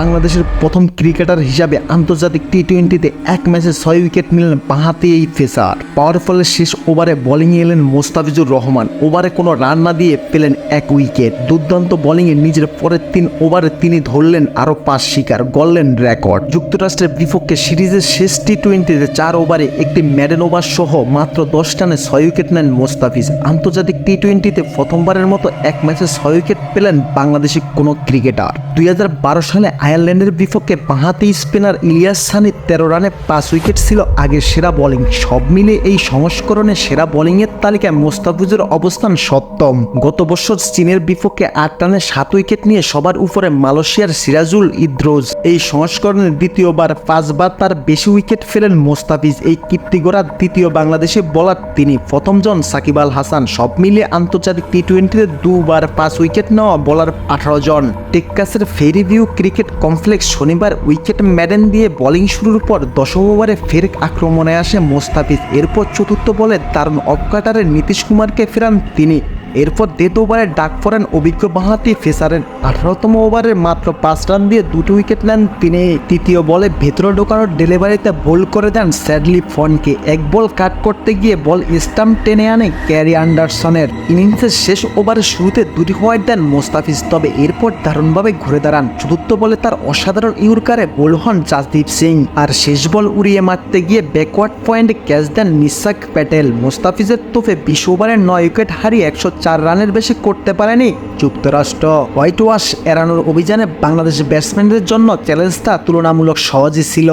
বাংলাদেশের প্রথম ক্রিকেটার হিসাবে আন্তর্জাতিক টি টোয়েন্টিতে এক ম্যাচে ছয় উইকেট নিলেন বাঁহাতি এই ফেসার। পাওয়ার ফলে শেষ ওভারে বোলিংয়ে এলেন মোস্তাফিজুর রহমান। ওভারে কোনো রান না দিয়ে পেলেন এক উইকেট। দুর্দান্ত বোলিংয়ে নিজের পরের তিন ওভারে তিনি ধরলেন আরও পাঁচ শিকার, গড়লেন রেকর্ড। যুক্তরাষ্ট্রের বিপক্ষে সিরিজের শেষ টি টোয়েন্টিতে চার ওভারে একটি ম্যাডেন ওভার সহ মাত্র দশ রানে ছয় উইকেট নেন মোস্তাফিজ। আন্তর্জাতিক টি টোয়েন্টিতে প্রথমবারের মতো এক ম্যাচে ছয় উইকেট পেলেন বাংলাদেশি কোনো ক্রিকেটার। দুই হাজার বারো সালে আয়ারল্যান্ডের বিপক্ষে বাঁহাতি স্পিনার ইলিয়াস সানি তেরো রানে পাঁচ উইকেট ছিল আগের সেরা বোলিং। সব মিলে এই সংস্করণে সেরা বোলিংয়ের তালিকায় মোস্তাফিজের অবস্থান সপ্তম। গত বছর চীনের বিপক্ষে আট রানে সাত উইকেট নিয়ে সবার উপরে মালয়েশিয়ার সিরাজুল ইদ্রোজ। এই সংস্করণে দ্বিতীয়বার পাঁচবার তার বেশি উইকেট ফেলেন মোস্তাফিজ। এই কীর্তি গড়ার দ্বিতীয় বাংলাদেশি বলার তিনি। প্রথমজন সাকিব আল হাসান। সব মিলিয়ে আন্তর্জাতিক টি টোয়েন্টিতে দুবার পাঁচ উইকেট নেওয়া বলার আঠারো জন। টেক্কাসের ফেরিভিউ ক্রিকেট কমপ্লেক্স শনিবার উইকেট ম্যাডেন দিয়ে বোলিং শুরুর পর দশম ওভারে ফের আক্রমণে আসে মোস্তাফিজ। এরপর চতুর্থ বলে দারুণ অফকাটারে নীতিশ কুমারকে ফেরান তিনি। এরপর ডেথ ওভারে ডাক পড়েন অভিজ্ঞ বাঁহাতি ফেসারের আঠারোতম ওভারে মাত্র পাঁচ রান দিয়ে দুটো উইকেট নেন তিনি। তৃতীয় বলে ভেতরে ঢোকানোর ডেলিভারিতে বোল করে দেন স্যাডলি ফনকে। এক বল কাট করতে গিয়ে বল স্টাম্প টেনে আনে ক্যারি আন্ডারসনের। ইনিংসের শেষ ওভারের শুরুতে দুটি হোয়াইট দেন মোস্তাফিজ, তবে এরপর দারুণভাবে ঘুরে দাঁড়ান। চতুর্থ বলে তার অসাধারণ ইউরকারে বোল হন জাসদীপ সিং। আর শেষ বল উড়িয়ে মারতে গিয়ে ব্যাকওয়ার্ড পয়েন্টে ক্যাচ দেন নিসাক প্যাটেল। মোস্তাফিজের তোফে বিশ ওভারের নয় উইকেট হারিয়ে একশো চার রানের বেশি করতে পারেনি যুক্তরাষ্ট্র। হোয়াইট ওয়াশ এড়ানোর অভিযানে বাংলাদেশ ব্যাটসম্যানদের জন্য চ্যালেঞ্জটা তুলনামূলক সহজই ছিল।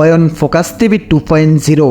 Ayan focus TV two point zero.